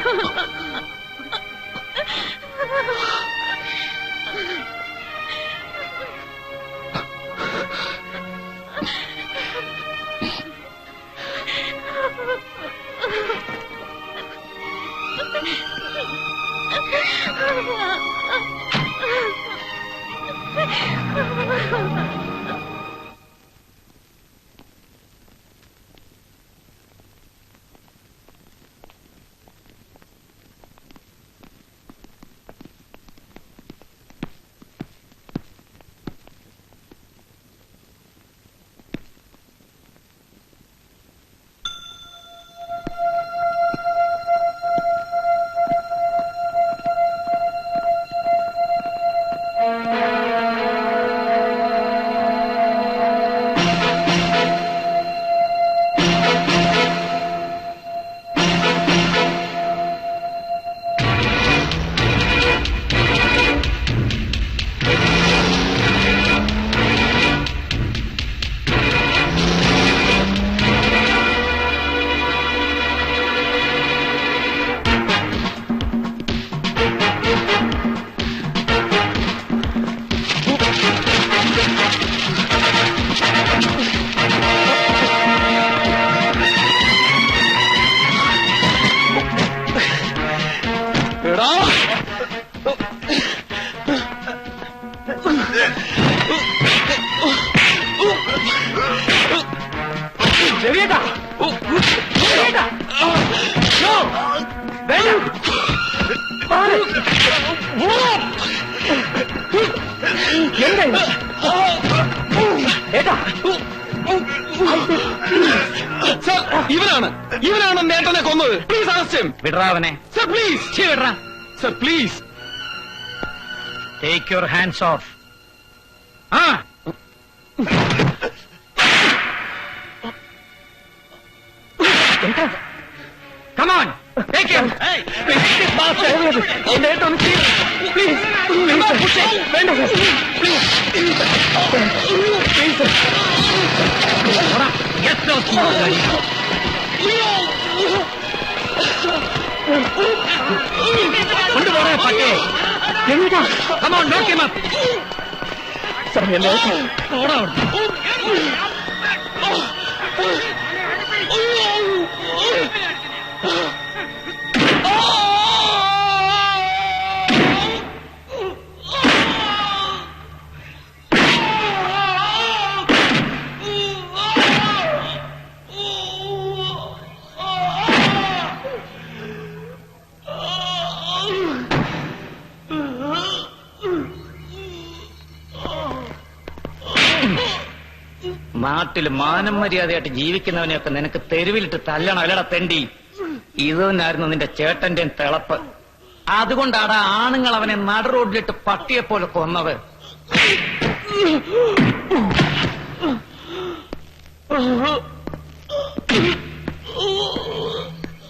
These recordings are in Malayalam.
Oh. രവിയേട്ടാ രവിയേട്ടാ വേണ്ട. എന്താ? ഏട്ടാ. സർ ഇവനാണ് ഇവനാണ് നേട്ടനെ കൊന്നത്. പ്ലീസ് അറസ്റ്റ് വിടറാവനെ sir please വിടറ. Sir please take your hands off ആ come on take him Get those കൊണ്ടുപോണേ നാട്ടിൽ മാനം മര്യാദയായിട്ട് ജീവിക്കുന്നവനെയൊക്കെ നിനക്ക് തെരുവിലിട്ട് തല്ലണം. അല്ലട തെണ്ടി. ഇത് തന്നെയായിരുന്നു നിന്റെ ചേട്ടന്റെ തിളപ്പ്. അതുകൊണ്ടാണ് ആണുങ്ങൾ അവനെ നട റോഡിലിട്ട് പട്ടിയെ പോലെ കൊന്നത്.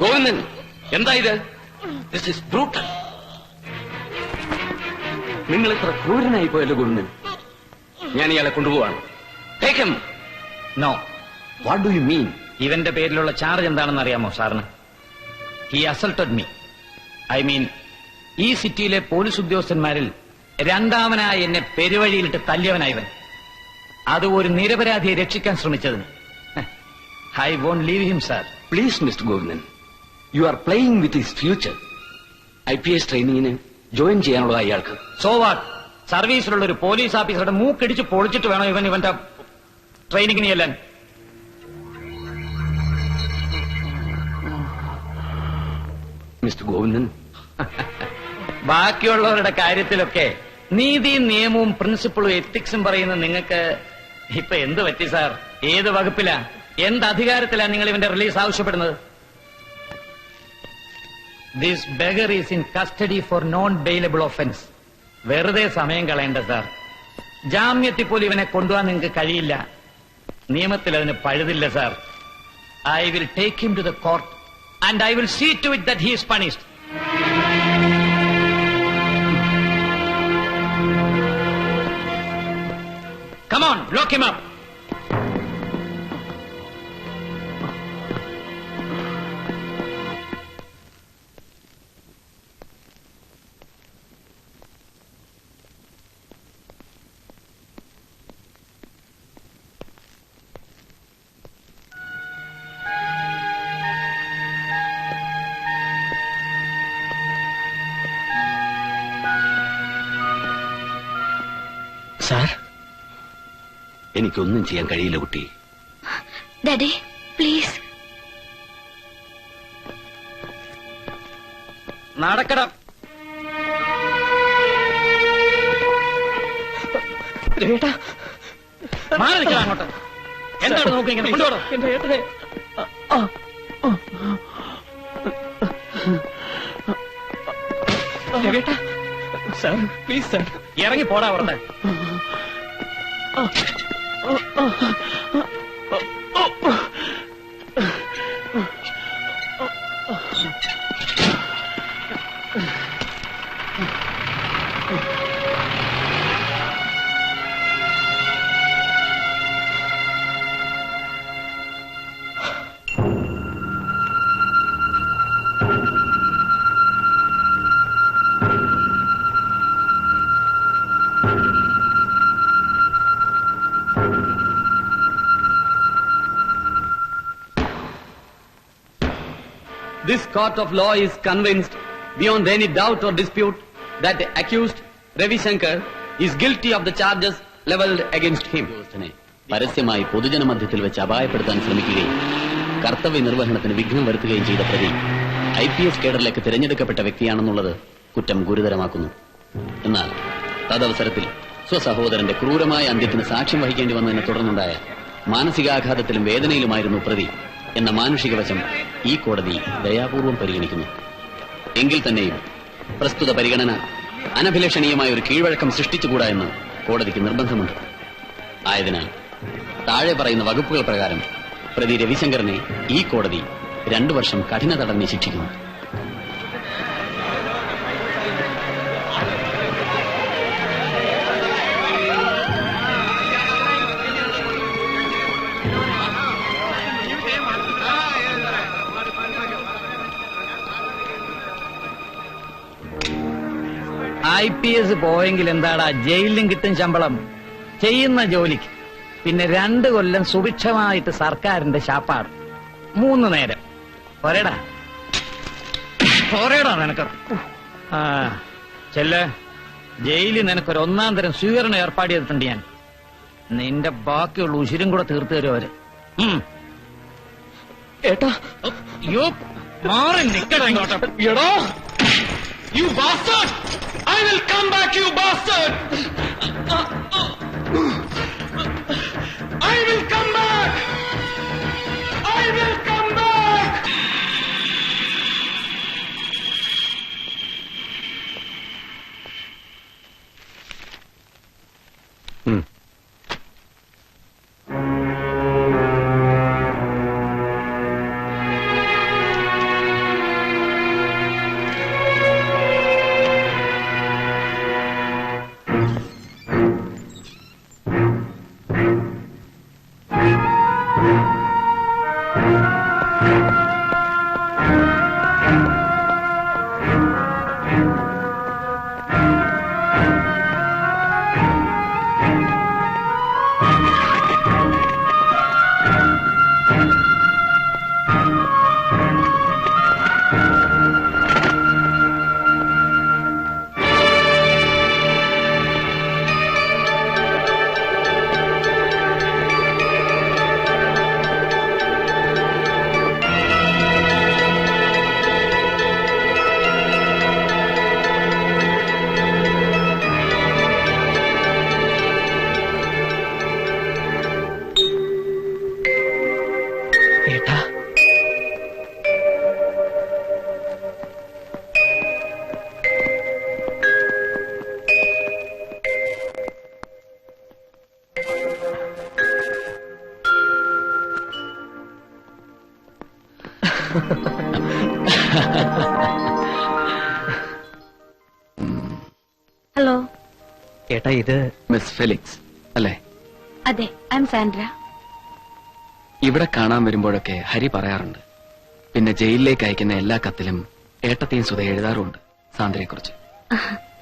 ഗോവിന്ദൻ എന്താ ഇത്? ദിസ് ഇസ് ബ്രൂട്ടൽ നിങ്ങൾ ഇത്ര ക്രൂരനായി പോയല്ലോ ഗോവിന്ദൻ? ഞാൻ ഇയാളെ കൊണ്ടുപോവാണ്. Take no what do you mean ഇവന്റെ പേരിലുള്ള ചാർജ് എന്താണെന്ന് അറിയാമോ സാറിന്? He assaulted me I mean ഈ സിറ്റിയിലെ പോലീസ് ഉദ്യോഗസ്ഥന്മാരിൽ രണ്ടാമനായി എന്നെ പെരുവഴിയിലിട്ട് തല്ലിയവനായവൻ അത് ഒരു നിരപരാധിയെ രക്ഷിക്കാൻ ശ്രമിച്ചതിന്. I won't leave him sir please mister Govindan you are playing with his future I P S ട്രെയിനിങ്ങിന് ജോയിൻ ചെയ്യാനുള്ള അയാൾക്ക് സോ വാട്ട് സർവീസിലുള്ള ഒരു പോലീസ് ഓഫീസറുടെ മൂക്കടിച്ച് പൊളിച്ചിട്ട് വേണം ഇവൻ ഇവന്റെ ട്രെയിനിങ്ങിന് ചെല്ലാൻ മിസ്റ്റർ ഗോവിന്ദൻ. ബാക്കിയുള്ളവരുടെ കാര്യത്തിലൊക്കെ നീതിയും നിയമവും പ്രിൻസിപ്പിളും എത്തിക്സും പറയുന്ന നിങ്ങൾക്ക് ഇപ്പൊ എന്ത് പറ്റി സാർ ഏത് വകുപ്പിലാ? എന്ത് അധികാരത്തിലാ നിങ്ങൾ ഇവന്റെ റിലീസ് ആവശ്യപ്പെടുന്നത്? This beggar is in custody for non bailable offence വെറുതെ സമയം കളയേണ്ട സാർ ജാമ്യത്തിൽ പോലും ഇവനെ കൊണ്ടുപോകാൻ നിങ്ങൾക്ക് കഴിയില്ല. നിയമത്തിൽ അതിന് പഴുതില്ല sir I will take him to the court and I will see to it that he's punished Come on, lock him up. Sir? എനിക്കൊന്നും ചെയ്യാൻ കഴിയില്ല കുട്ടി. Daddy please. നടക്കണം. രവേട്ടാ മാറി നിൽക്കണം അങ്ങോട്ട്. എന്താണ് നോക്കി ഇങ്ങനെ എന്റെ ഏട്ടനെ. Sir please sir. ഇറങ്ങി പോടാ Oh, oh, oh. Court of law is convinced beyond any doubt or dispute that the accused Ravi Shankar is guilty of the charges leveled against him. പരസ്യമായി പരസ്യമായി പൊതുജനമധ്യത്തിൽ വെച്ച് അപായപ്പെടുത്താൻ ശ്രമിക്കുകയും കർത്തവ്യ നിർവഹണത്തിന് വിഘ്നം വരുത്തുകയും ചെയ്ത പ്രതി ഐ പി എസ് കേഡറിലേക്ക് തിരഞ്ഞെടുക്കപ്പെട്ട വ്യക്തിയാണെന്നുള്ളത് കുറ്റം ഗുരുതരമാക്കുന്നു എന്നാൽ തദവസരത്തിൽ സ്വസഹോദരന്റെ ക്രൂരമായ അന്ത്യത്തിന് സാക്ഷ്യം വഹിക്കേണ്ടി വന്നതിനെ തുടർന്നുണ്ടായ മാനസികാഘാതത്തിലും വേദനയിലുമായിരുന്നു പ്രതി എന്ന മാനുഷിക വശം ഈ കോടതി ദയാപൂർവം പരിഗണിക്കുന്നു. എങ്കിൽ തന്നെയും പ്രസ്തുത പരിഗണന അനഭിലഷണീയമായ ഒരു കീഴ്വഴക്കം സൃഷ്ടിച്ചുകൂടാ എന്ന് കോടതിക്ക് നിർബന്ധമുണ്ട്. ആയതിനാൽ താഴെ പറയുന്ന വകുപ്പുകൾ പ്രകാരം പ്രതി രവിശങ്കറിനെ ഈ കോടതി രണ്ടു വർഷം കഠിന തടവിന് ശിക്ഷിക്കുന്നു. ഐ പി എസ് പോയെങ്കിൽ എന്താടാ? ജയിലിലും കിട്ടും ശമ്പളം. ചെയ്യുന്ന ജോലിക്ക്. പിന്നെ രണ്ട് കൊല്ലം സുഭിക്ഷമായിട്ട് സർക്കാരിന്റെ ശാപ്പാട്. മൂന്ന് നേരം. പോരേടാ. പോരേടാ നിനക്ക്. ആ ചെല്ല്. ജയിലിൽ നിനക്കൊരു ഒന്നാം തരം സ്വീകരണം ഏർപ്പാട് ചെയ്തിട്ടുണ്ട് ഞാൻ. നിന്റെ ബാക്കിയുള്ള ഉശിരും കൂടെ തീർത്തു തരും അവർ. ഏട്ടാ. അയ്യോ മാറി നിക്കടാ ഇങ്ങോട്ട്. എടോ. You bastard I will come back, you bastard! I will come back! Hello ഏട്ടാ ഇത് മിസ് ഫെലിക്സ് അല്ലേ? അതെ ഐ എം സാൻഡ്ര ഇവിടെ കാണാൻ വരുമ്പോഴൊക്കെ ഹരി പറയാറുണ്ട്. പിന്നെ ജയിലിലേക്ക് അയക്കുന്ന എല്ലാ കത്തിലും ഏട്ടത്തെയും സുധ എഴുതാറുണ്ട് സാന്ദ്രയെ കുറിച്ച്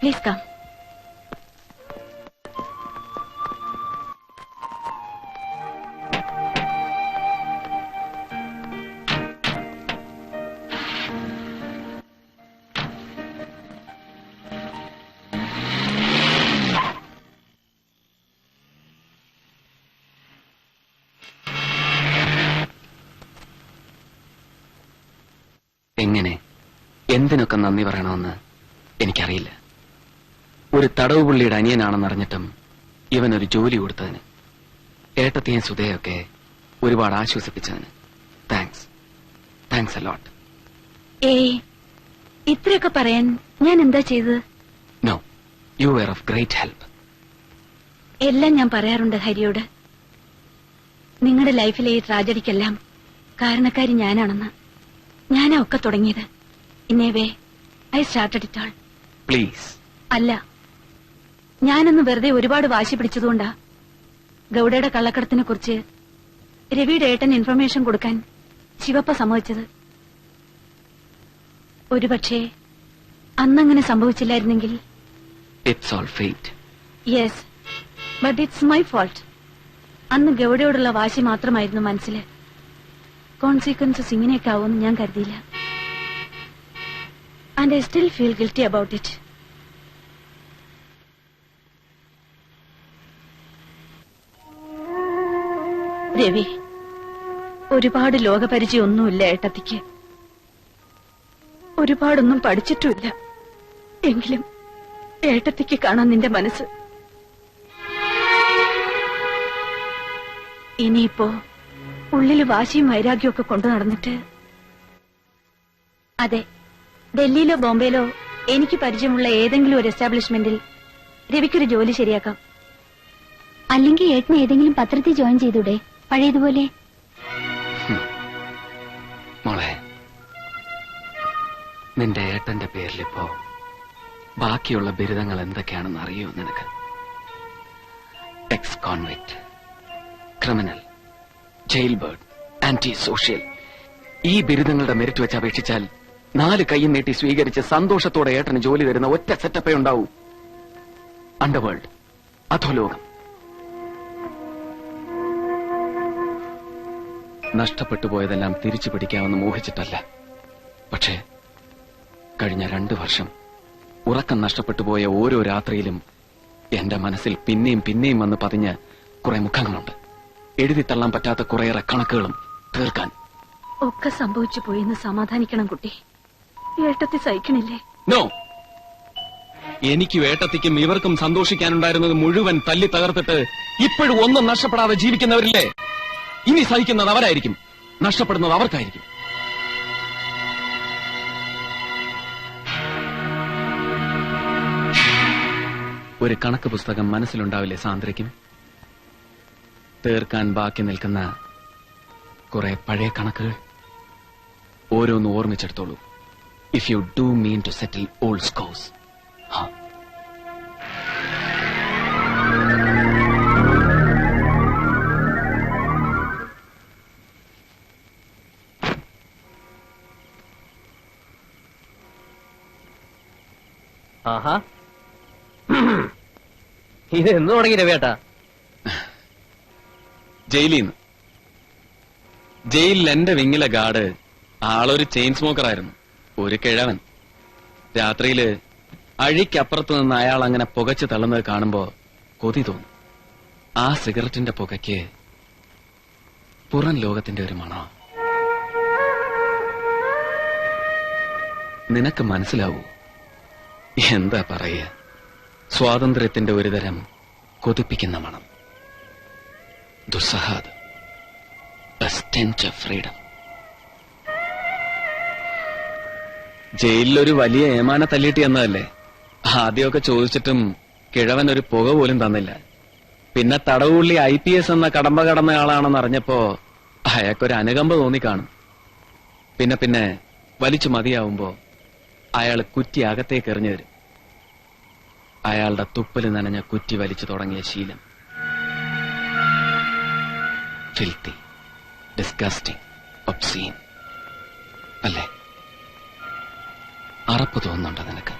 പ്ലീസ് കം എങ്ങനെ? എന്തിനൊക്കെ നന്ദി പറയണമെന്ന് എനിക്കറിയില്ല. ഒരു തടവ് പുള്ളിയുടെ അനിയനാണെന്ന് അറിഞ്ഞിട്ടും ഇവൻ ഒരു ജോലി കൊടുത്തതിന് ഏട്ടത്തെയും സുധയൊക്കെ ഒരുപാട് ആശ്വസിപ്പിച്ചതിന്. താങ്ക്സ് താങ്ക്സ് അലോട്ട് ഏയ് ഇത്രയൊക്കെ പറയാൻ ഞാൻ എന്താ ചെയ്തത്? No you were of great help എല്ലാം ഞാൻ പറയാറുണ്ട് ഹരിയോട്. നിങ്ങളുടെ ലൈഫിലെ ഈ ട്രാജഡിക്കെല്ലാം കാരണക്കാരി ഞാനാണെന്ന്. ഞാനാ ഒക്കെ തുടങ്ങിയത്. Anyway I started it all please അല്ല ഞാനൊന്ന് വെറുതെ ഒരുപാട് വാശി പിടിച്ചതുകൊണ്ടാ ഗൌഡയുടെ കള്ളക്കടത്തിനെ കുറിച്ച് രവിയുടെ ഏട്ടൻ ഇൻഫർമേഷൻ കൊടുക്കാൻ ശിവപ്പ സമ്മതിച്ചത്. ഒരുപക്ഷെ അന്നങ്ങനെ സംഭവിച്ചില്ലായിരുന്നെങ്കിൽ. It's all fate yes but it's my fault അന്ന് ഗൌഡയോടുള്ള വാശി മാത്രമായിരുന്നു മനസ്സിൽ. കോൺസിക്വൻസസ് ഇങ്ങനെയൊക്കെ ആവുമെന്ന് ഞാൻ കരുതിയില്ല. And I still feel guilty about it Ravi ഒരുപാട് ലോകപരിചയം ഒന്നുമില്ല ഏട്ടത്തിക്ക്. ഒരുപാടൊന്നും പഠിച്ചിട്ടുമില്ല. എങ്കിലും ഏട്ടത്തിക്ക് കാണാൻ നിന്റെ മനസ്സ്. ഇനിയിപ്പോ ഉള്ളിൽ വാശിയും വൈരാഗ്യവും ഒക്കെ കൊണ്ടു നടന്നിട്ട് അതെ. ഡൽഹിയിലോ ബോംബെയിലോ എനിക്ക് പരിചയമുള്ള ഏതെങ്കിലും ഒരു എസ്റ്റാബ്ലിഷ്മെന്റിൽ രവിക്കൊരു ജോലി ശരിയാക്കാം. അല്ലെങ്കിൽ ഏട്ടന് ഏതെങ്കിലും പത്രത്തിൽ ജോയിൻ ചെയ്തൂടെ? പഴയതുപോലെ? മോളെ നിന്റെ ഏട്ടന്റെ പേരിലിപ്പോ ബാക്കിയുള്ള ബിരുദങ്ങൾ എന്തൊക്കെയാണെന്ന് അറിയോ നിനക്ക്? Ex convict criminal jail anti social ഈ ബിരുദങ്ങളുടെ മെരിറ്റ് വെച്ച് അപേക്ഷിച്ചാൽ നാല് കൈയും നീട്ടി സ്വീകരിച്ച് സന്തോഷത്തോടെ ഏട്ടന് ജോലി തരുന്ന ഒറ്റ സെറ്റപ്പേ ഉണ്ടാവൂ. അണ്ടർവേൾഡ് അധോലോകം നഷ്ടപ്പെട്ടു പോയതെല്ലാം തിരിച്ചു പിടിക്കാമെന്ന് മോഹിച്ചിട്ടല്ല. പക്ഷേ കഴിഞ്ഞ രണ്ടു വർഷം ഉറക്കം നഷ്ടപ്പെട്ടു പോയ ഓരോ രാത്രിയിലും എന്റെ മനസ്സിൽ പിന്നെയും പിന്നെയും വന്ന് പതിഞ്ഞ് കുറെ മുഖങ്ങളുണ്ട്. എഴുതി തള്ളാൻ പറ്റാത്ത കുറേയേറെ കണക്കുകളും തീർക്കാൻ. ഒക്കെ സംഭവിച്ചു പോയെന്ന് സമാധാനിക്കണം കുട്ടി. ഏട്ടത്തി സഹിക്കണില്ലേ? നോ എനിക്ക് വേട്ടത്തിക്കും ഇവർക്കും സന്തോഷിക്കാനുണ്ടായിരുന്നത് മുഴുവൻ തല്ലി തകർത്തിട്ട് ഇപ്പോഴും ഒന്നും നഷ്ടപ്പെടാതെ ജീവിക്കുന്നവരില്ലേ? ഇനി സഹിക്കുന്നത് അവരായിരിക്കും. നഷ്ടപ്പെടുന്നത് അവർക്കായിരിക്കും. ഒരു കണക്ക് പുസ്തകം മനസ്സിലുണ്ടാവില്ലേ സാന്ദ്രയ്ക്കും? തീർക്കാൻ ബാക്കി നിൽക്കുന്ന കുറെ പഴയ കണക്കുകൾ ഓരോന്ന് ഓർമ്മിച്ചെടുത്തോളൂ. If you do mean to settle old scores ആഹാ. ഇത് എന്ന് തുടങ്ങി രവേട്ടാ ജയിലിൽ നിന്ന്. ജയിലിൽ എന്റെ വിങ്ങിലെ ഗാർഡ് ആളൊരു ചെയിൻ സ്മോക്കർ ആയിരുന്നു. ഒരു കിഴവൻ. രാത്രിയിൽ അഴിക്കപ്പുറത്ത് നിന്ന് അയാൾ അങ്ങനെ പുകച്ചു തള്ളുന്നത് കാണുമ്പോ കൊതി തോന്നും. ആ സിഗരറ്റിന്റെ പുകയ്ക്ക് പുറം ലോകത്തിന്റെ ഒരു മണോ നിനക്ക് മനസ്സിലാവൂ. എന്താ പറയ സ്വാതന്ത്ര്യത്തിന്റെ ഒരുതരം കൊതിപ്പിക്കുന്ന മണം. ദുസ്സഹാദ്. Freedom. ജയിലിലൊരു വലിയ ഏമാന തല്ലിയിട്ട് എന്നതല്ലേ ആദ്യമൊക്കെ ചോദിച്ചിട്ടും കിഴവൻ ഒരു പുക പോലും തന്നില്ല. പിന്നെ തടവുള്ളി ഐ പി എസ് എന്ന കടമ്പ കടന്ന ആളാണെന്ന് അറിഞ്ഞപ്പോ അയാൾക്കൊരു അനുകമ്പ തോന്നിക്കാണും പിന്നെ പിന്നെ വലിച്ചു മതിയാവുമ്പോ അയാൾ കുറ്റി അകത്തേക്ക് എറിഞ്ഞു തരും അയാളുടെ തുപ്പൽ നനഞ്ഞ കുറ്റി വലിച്ചു തുടങ്ങിയ ശീലം. ഫിൽത്തി ഡിസ്ഗസ്റ്റിംഗ് ഒബ്സീൻ അല്ലേ? അറപ്പ് തോന്നുന്നുണ്ടോ നിനക്ക്?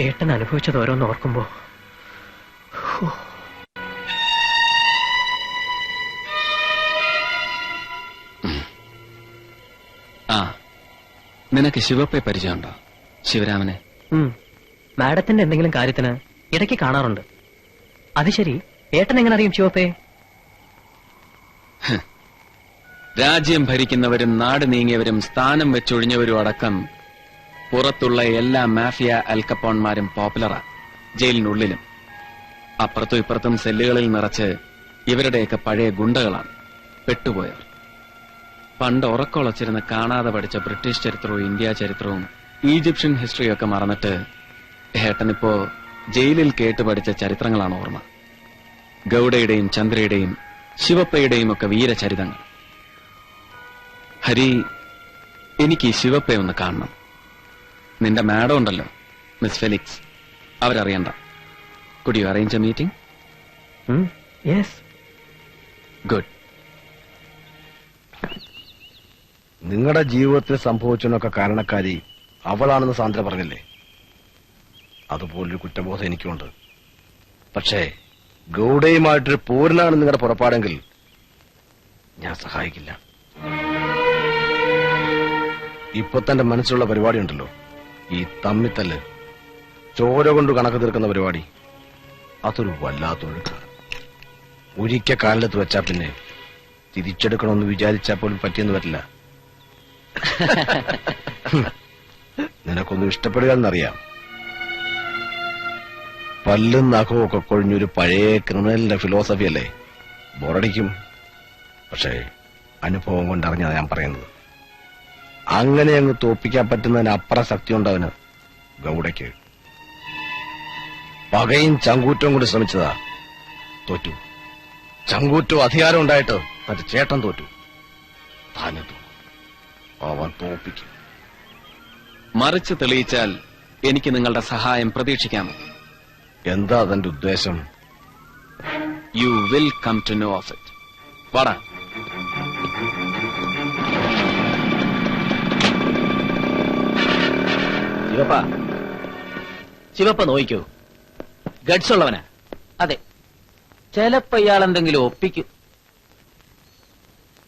ഏട്ടൻ അനുഭവിച്ചത് ഓരോന്ന് ഓർക്കുമ്പോ ആ നിനക്ക് ശിവപ്പെ പരിചയമുണ്ടോ? ശിവരാമനെ. മാഡത്തിന്റെ എന്തെങ്കിലും കാര്യത്തിന് ഇടയ്ക്ക് കാണാറുണ്ട്. അത് ശരി ഏട്ടൻ എങ്ങനെ അറിയും ചുവപ്പേ രാജ്യം ഭരിക്കുന്നവരും നാട് നീങ്ങിയവരും സ്ഥാനം വെച്ചൊഴിഞ്ഞവരും അടക്കം പുറത്തുള്ള എല്ലാ മാഫിയ അൽക്കപ്പോൺമാരും പോപ്പുലറാ ജയിലിനുള്ളിലും. അപ്പുറത്തും ഇപ്പുറത്തും സെല്ലുകളിൽ നിറച്ച് ഇവരുടെയൊക്കെ പഴയ ഗുണ്ടകളാണ്. പെട്ടുപോയവർ. പണ്ട് ഉറക്കമുളച്ചിരുന്ന് കാണാതെ പഠിച്ച ബ്രിട്ടീഷ് ചരിത്രവും ഇന്ത്യ ചരിത്രവും ഈജിപ്ഷ്യൻ ഹിസ്റ്ററിയും ഒക്കെ മറന്നിട്ട് ഏട്ടനിപ്പോ ജയിലിൽ കേട്ട് പഠിച്ച ചരിത്രങ്ങളാണ് ഓർമ്മ. ഗൗഡയുടെയും ചന്ദ്രയുടെയും ശിവപ്പയുടെയും ഒക്കെ വീരചരിതങ്ങൾ. ഹരി എനിക്ക് ഈ ശിവപ്പയെ ഒന്ന് കാണണം. നിന്റെ മാഡം ഉണ്ടല്ലോ miss Felix. അവരറിയണ്ട. Could you arrange a meeting yes good നിങ്ങളുടെ ജീവിതത്തിൽ സംഭവിച്ചതിനൊക്കെ കാരണക്കാരി അവളാണെന്ന് സാന്ദ്ര പറഞ്ഞില്ലേ? അതുപോലൊരു കുറ്റബോധം എനിക്കുണ്ട്. പക്ഷേ ഗൗഡയുമായിട്ടൊരു പൂരനാണ് നിങ്ങളുടെ പുറപ്പാടെങ്കിൽ ഞാൻ സഹായിക്കില്ല. ഇപ്പൊ തന്റെ മനസ്സിലുള്ള പരിപാടി ഉണ്ടല്ലോ. ഈ തമ്മിത്തല്ല്. ചോര കൊണ്ട് കണക്ക് തീർക്കുന്ന പരിപാടി. അതൊരു വല്ലാത്തൊഴുക്കാണ് ഒരിക്കൽ കാലത്ത് വെച്ചാ പിന്നെ തിരിച്ചെടുക്കണമെന്ന് വിചാരിച്ചാൽ പോലും പറ്റിയെന്ന് വരില്ല നിനക്കൊന്നും ഇഷ്ടപ്പെടുക എന്നറിയാം പല്ലും നഖവും ഒക്കെ കൊഴിഞ്ഞൊരു പഴയ ക്രിമിനലിന്റെ ഫിലോസഫി അല്ലേ? ബോറടിക്കും. പക്ഷേ അനുഭവം കൊണ്ടറിഞ്ഞാണ് ഞാൻ പറയുന്നത്. അങ്ങനെ അങ്ങ് തോപ്പിക്കാൻ പറ്റുന്നതിന് അപ്പുറം ശക്തി ഉണ്ടവന് ഗൗഡയ്ക്ക്. പകയും ചങ്കൂറ്റവും കൂടി ശ്രമിച്ചതാ. തോറ്റു. ചങ്കൂറ്റവും അധികാരം ഉണ്ടായിട്ട് തന്റെ ചേട്ടൻ തോറ്റു. താനും അവൻ തോപ്പിക്കും. മറിച്ച് തെളിയിച്ചാൽ എനിക്ക് നിങ്ങളുടെ സഹായം പ്രതീക്ഷിക്കാമോ എന്താ അതിന്റെ ഉദ്ദേശം? You will come to know of it വാടാ. ശിവപ്പ ശിവപ്പ നോയിക്കോ. ഗഡ്സ് ഉള്ളവനാ. അതെ. ചിലപ്പോ ഇയാൾ എന്തെങ്കിലും ഒപ്പിക്കും.